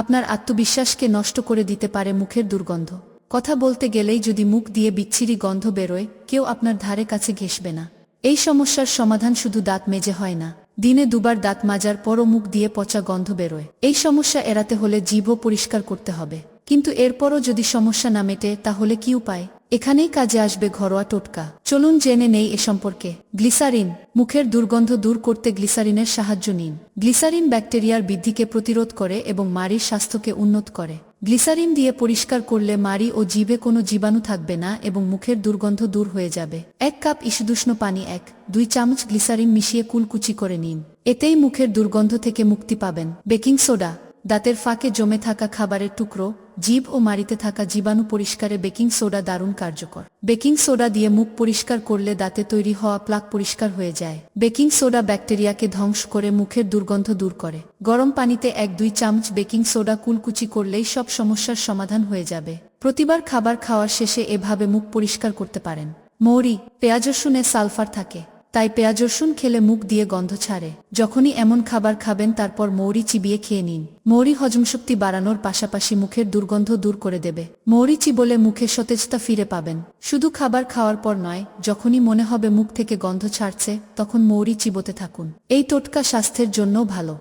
আপনার আত্মবিশ্বাসকে নষ্ট করে দিতে পারে মুখের দুর্গন্ধ। কথা বলতে গেলেই যদি মুখ দিয়ে বিচ্ছিরি গন্ধ বেরোয়, কেউ আপনার ধারে কাছে ঘেসবে না। এই সমস্যার সমাধান শুধু দাঁত মেজে হয় না। দিনে দুবার দাঁত মাজার পরও মুখ দিয়ে পচা গন্ধ বেরোয়। এই সমস্যা এড়াতে হলে জীবও পরিষ্কার করতে হবে। কিন্তু এরপরও যদি সমস্যা না মেটে, তাহলে কি উপায়? এখানেই কাজে আসবে ঘরোয়া টোটকা। চলুন জেনে নেই এ সম্পর্কে। গ্লিসারিন, মুখের দুর্গন্ধ দূর করতে গ্লিসারিনের সাহায্য নিন। গ্লিসারিন ব্যাকটেরিয়ার বৃদ্ধিকে প্রতিরোধ করে এবং মাড়ির স্বাস্থ্যকে উন্নত করে। গ্লিসারিন দিয়ে পরিষ্কার করলে মাড়ি ও জিভে কোনো জীবাণু থাকবে না এবং মুখের দুর্গন্ধ দূর হয়ে যাবে। এক কাপ ইসুদুষ্ণ পানি এক, দুই চামচ গ্লিসারিন মিশিয়ে কুলকুচি করে নিন। এতেই মুখের দুর্গন্ধ থেকে মুক্তি পাবেন। বেকিং সোডা, দাঁতের ফাঁকে জমে থাকা খাবারের টুকরো জিভ ও মাড়িতে থাকা জীবাণু পরিষ্কারে বেকিং সোডা দারুণ কার্যকর। বেকিং সোডা দিয়ে মুখ পরিষ্কার করলে দাঁতে তৈরি হওয়া প্লাক পরিষ্কার হয়ে যায়। বেকিং সোডা ব্যাকটেরিয়াকে ধ্বংস করে মুখের দুর্গন্ধ দূর করে। গরম পানিতে এক দুই চামচ বেকিং সোডা কুলকুচি করলেই সব সমস্যার সমাধান হয়ে যাবে। প্রতিবার খাবার খাওয়ার শেষে এভাবে মুখ পরিষ্কার করতে পারেন। মৌরি, পেঁয়াজ রসুনে সালফার থাকে। তাই পেঁয়াজ রসুন খেলে মুখ দিয়ে গন্ধ ছাড়ে। যখনই এমন খাবার খাবেন, তারপর মৌরি চিবিয়ে খেয়ে নিন। মৌরি হজমশক্তি বাড়ানোর পাশাপাশি মুখের দুর্গন্ধ দূর করে দেবে। মৌরি চিবলে মুখে সতেজতা ফিরে পাবেন। শুধু খাবার খাওয়ার পর নয়, যখনই মনে হবে মুখ থেকে গন্ধ ছাড়ছে, তখন মৌরি চিবোতে থাকুন। এই টোটকা স্বাস্থ্যের জন্য ভালো।